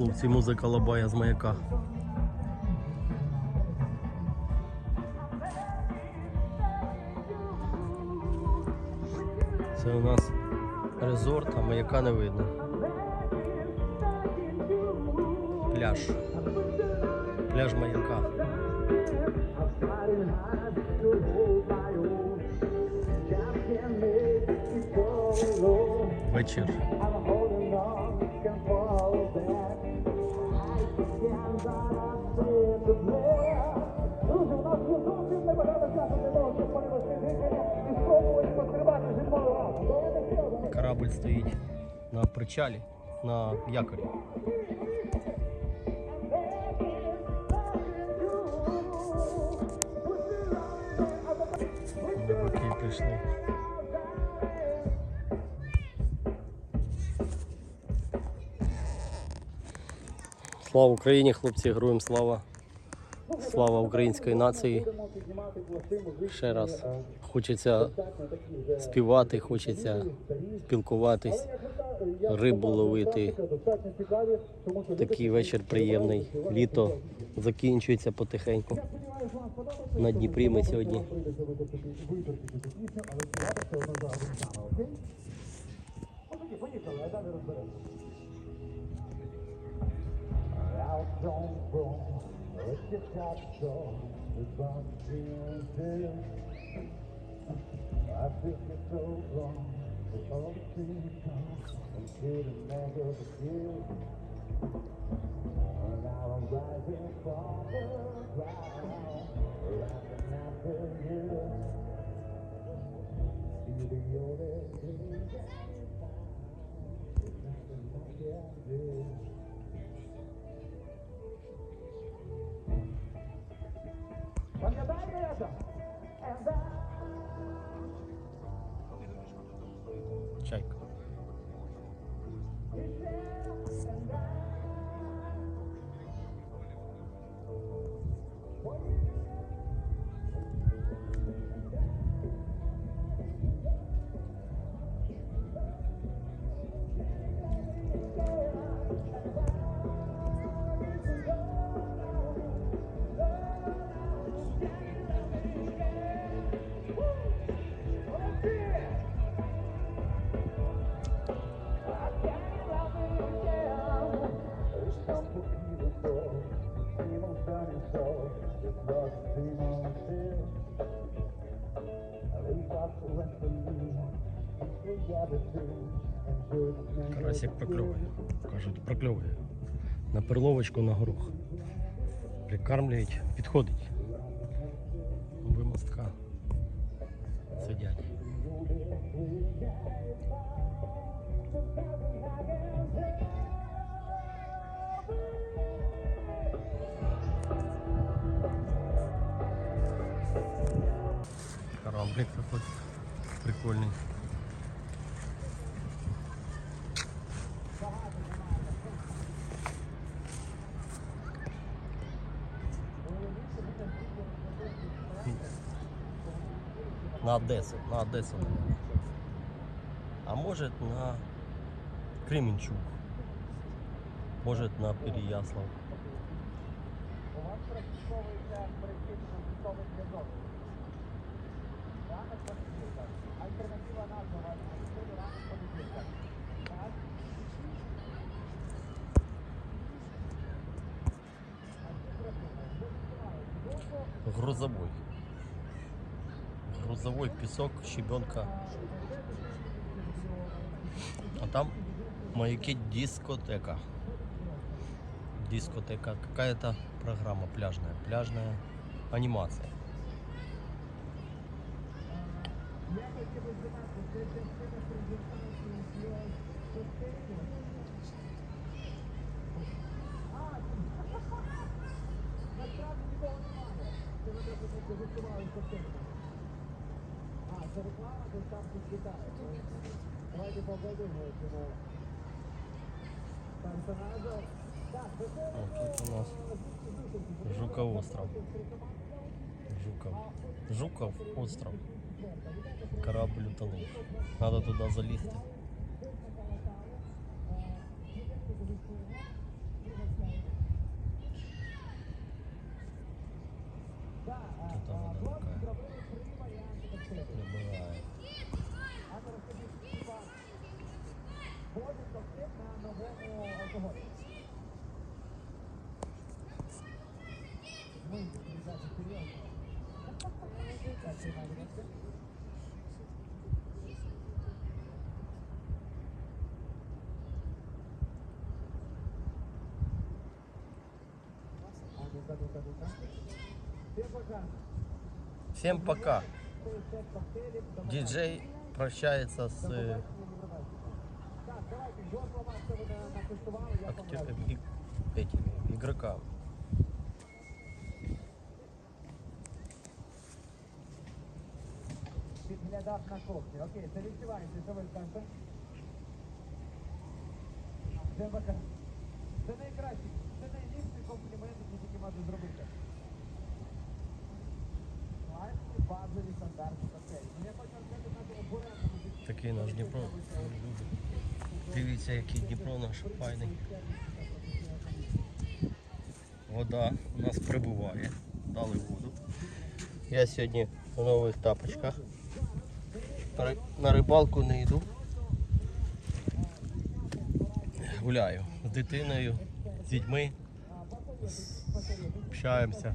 хлопці, музика лабая з маяка. Це у нас резорт, а маяка не видно. Пляж. Пляж маяка. Вечір. Корабль стоїть на причалі, на якорі. Рибаки прийшли. Слава Україні, хлопці, героям слава! Слава української нації. Ще раз хочеться співати, хочеться спілкуватись, рибу ловити. Такий вечір приємний. Літо закінчується потихеньку. На Дніпрі ми сьогодні. I feel so wrong with all the things gone until the never begins. And now I'm rising from the ground, laughing after you. Карасик прокльовує. Кажуть, прокльовує. На перловочку на горох. Прикармлюють, підходить. Ви мостка. Сидять. Кораблик такой прикольный. На Одессу, на Одессу. наверное. А может на Кременчуг. Может на Переяслав. Грузовой. Грузовой песок, щебенка. А там маяки дискотека. Дискотека. Какая-то программа пляжная. Пляжная анимация. А, це тут у нас Жуков остров. Жуков. Жуков остров корабль утонул. Надо туда залезть. Тут вода такая Всем пока. Диджей прощается с э, актер- и- этими игроками. Підглядав на кухні. Окей, це відчувається, що ви скажете? Це бака. Це найкращий, це найліпший комплімент, Можна зробити. Базові стандарти. Ну я хочу оборотному Такий наш Дніпро. Дивіться, який Дніпро наш файний. Вода у нас прибуває. Дали воду. Я сьогодні у нових тапочках. На рибалку не йду. Гуляю з дитиною, з дітьми. Общаємося.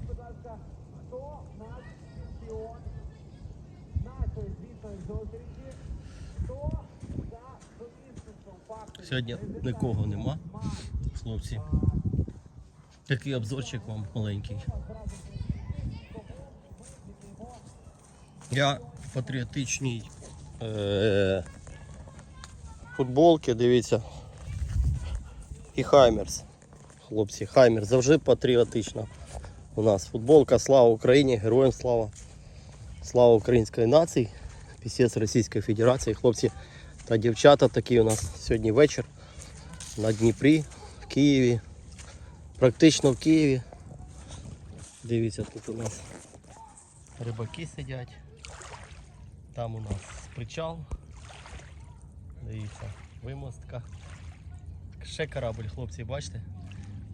Сьогодні нікого нема, хлопці. Такий обзорчик вам маленький. Я в патріотичній е- футболці, дивіться. І Хаймерс. Хлопці, Хаймерс завжди патріотична. У нас футболка Слава Україні, героям слава. Слава української нації, пісець Російської Федерації. Хлопці та дівчата такі у нас сьогодні вечір на Дніпрі, в Києві. Практично в Києві. Дивіться, тут у нас рибаки сидять. Там у нас причал. Дивіться, вимостка. Ще корабль, хлопці, бачите?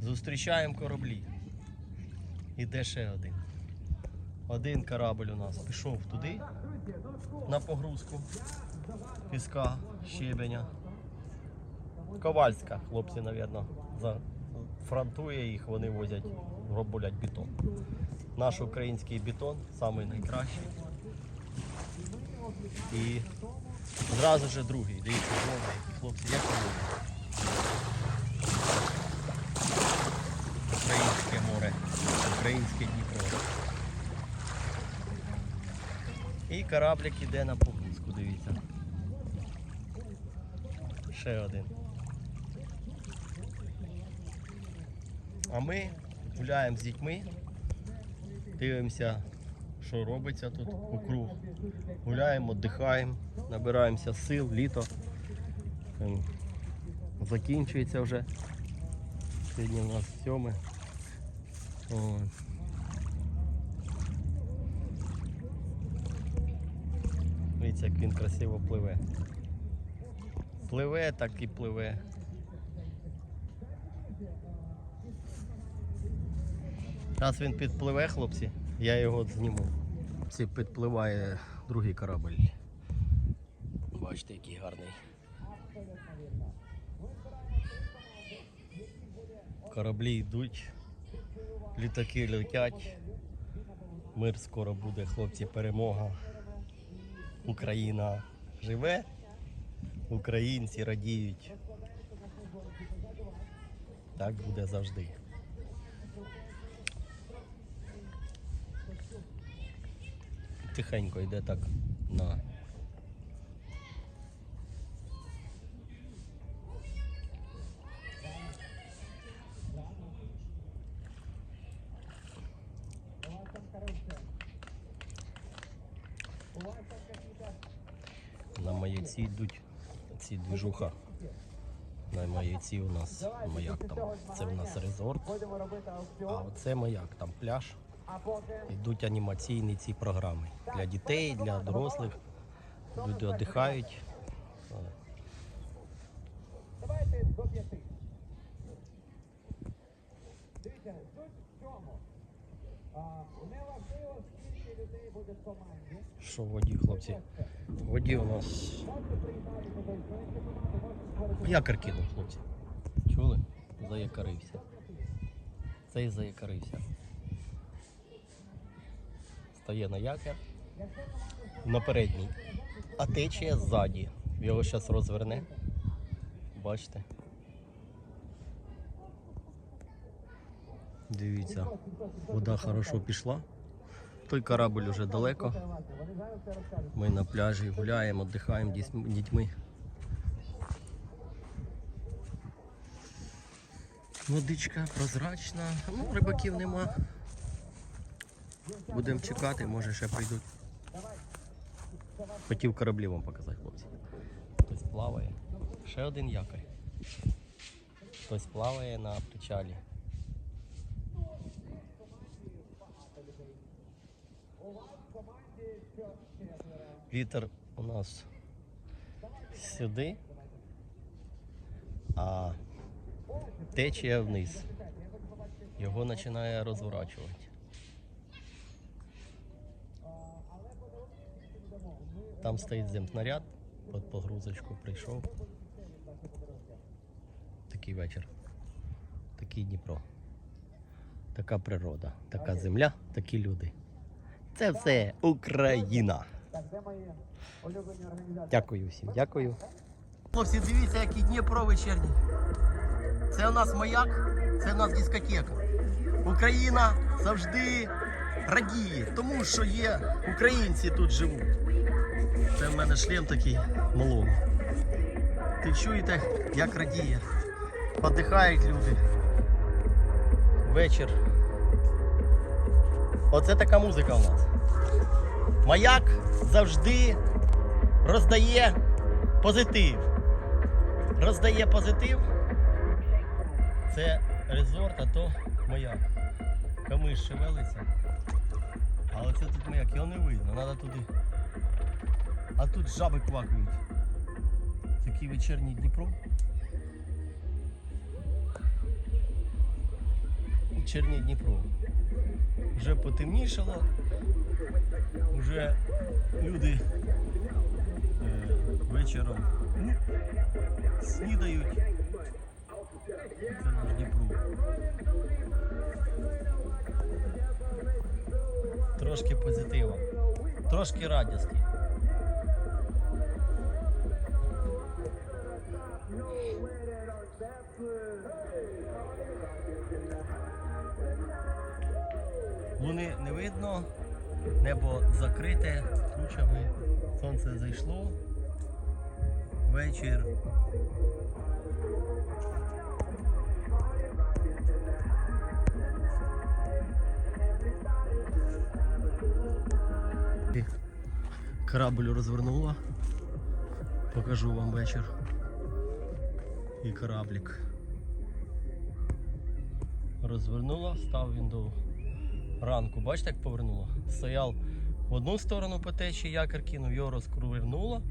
Зустрічаємо кораблі. Іде ще один. Один корабль у нас пішов туди на погрузку піска, щебеня. Ковальська, хлопці, мабуть, фронтує їх, вони возять, роблять бетон. Наш український бетон самий найкращий. І зразу же другий. Дивіться, хлопці, як воно. І кораблик іде на погрузку, дивіться. Ще один. А ми гуляємо з дітьми, дивимося, що робиться тут округ. Гуляємо, віддихаємо, набираємося сил, літо. Ем, Закінчується вже. Сьогодні у нас сьоме. Дивіться, як він красиво пливе. Пливе, так і пливе. Зараз він підпливе, хлопці, я його зніму. Це підпливає другий корабль. Бачите, який гарний. Кораблі йдуть, літаки летять. Мир скоро буде, хлопці, перемога. Україна живе, українці радіють. Так буде завжди. Тихенько йде так на. Ці двіжуха. На маяці у нас маяк там. Це у нас резорт. А оце маяк, там пляж. Йдуть анімаційні ці програми для дітей, для дорослих. Люди віддихають. давайте до п'яти. Дивіться, суть в чому. Не скільки людей буде в команді. Що воді, хлопці? В воді у нас якор кинув, хлопці. Чули? заякарився. Цей заякарився. Стає на якір. На передній. А течія ззаді. Його зараз розверне. Бачите? Дивіться, вода хорошо пішла. Той корабль уже далеко. Ми на пляжі гуляємо, віддихаємо дітьми. Водичка прозрачна, ну рибаків нема. Будемо чекати, може ще прийдуть. Хотів кораблі вам показати, хлопці. Хтось плаває. Ще один якорь. Хтось плаває на причалі. Вітер у нас сюди, а течія вниз. Його починає розворачувати. Там стоїть земснаряд, під погрузочку прийшов. Такий вечір. Такий Дніпро. Така природа, така земля, такі люди. Це все Україна. Дякую всім, дякую. Хлопці, дивіться, який Дніпро вечірній. Це у нас маяк, це у нас дискотека. Україна завжди радіє, тому що є українці тут живуть. Це в мене шлем такий малого. Ти чуєте, як радіє. Подихають люди. Вечір. Оце така музика у нас. Маяк завжди роздає позитив. Роздає позитив. Це резорт, а то маяк. Камиш шевелиться. Але це тут маяк, його не видно, треба туди. А тут жаби квакають. Такий вечірній Дніпро. Вечірній Дніпро. Вже потемнішало, вже люди е, вечором ну, снідають. Це наш Дніпро. Трошки позитиву, трошки радості. Луни не видно, небо закрите тучами, сонце зайшло. Вечір. Корабль розвернула. Покажу вам вечір. І кораблік. Розвернула, став він до ранку. Бачите, як повернула? Стояв в одну сторону по течії, якір кинув, його розкрувернуло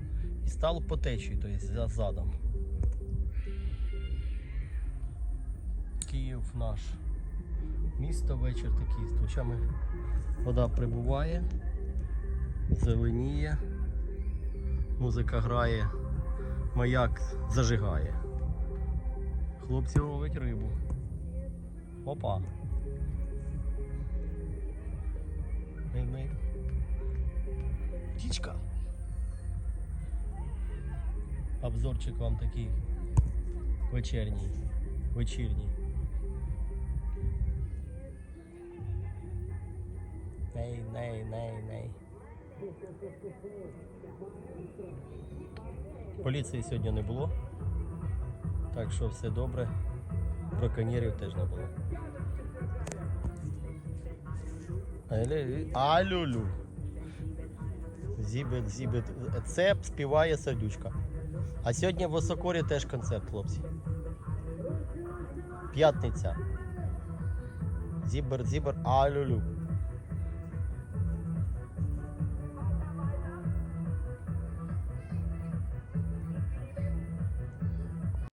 і стало по течії, тобто за задом. Київ наш. Місто вечір такий з тучами. Вода прибуває, зеленіє, музика грає, маяк зажигає. Хлопці ловить рибу. Опа. Мей-мей. Птичка. Обзорчик вам такий вечірній. Вечірній. Ней, ней, ней, ней. Поліції сьогодні не було. Так що все добре. Браконьєрів теж не було. Алю- Алюлю. Зібет, зібет. Це співає сердючка. А сьогодні в Осокорі теж концерт, хлопці. П'ятниця. Зібер, зібер, алюлю.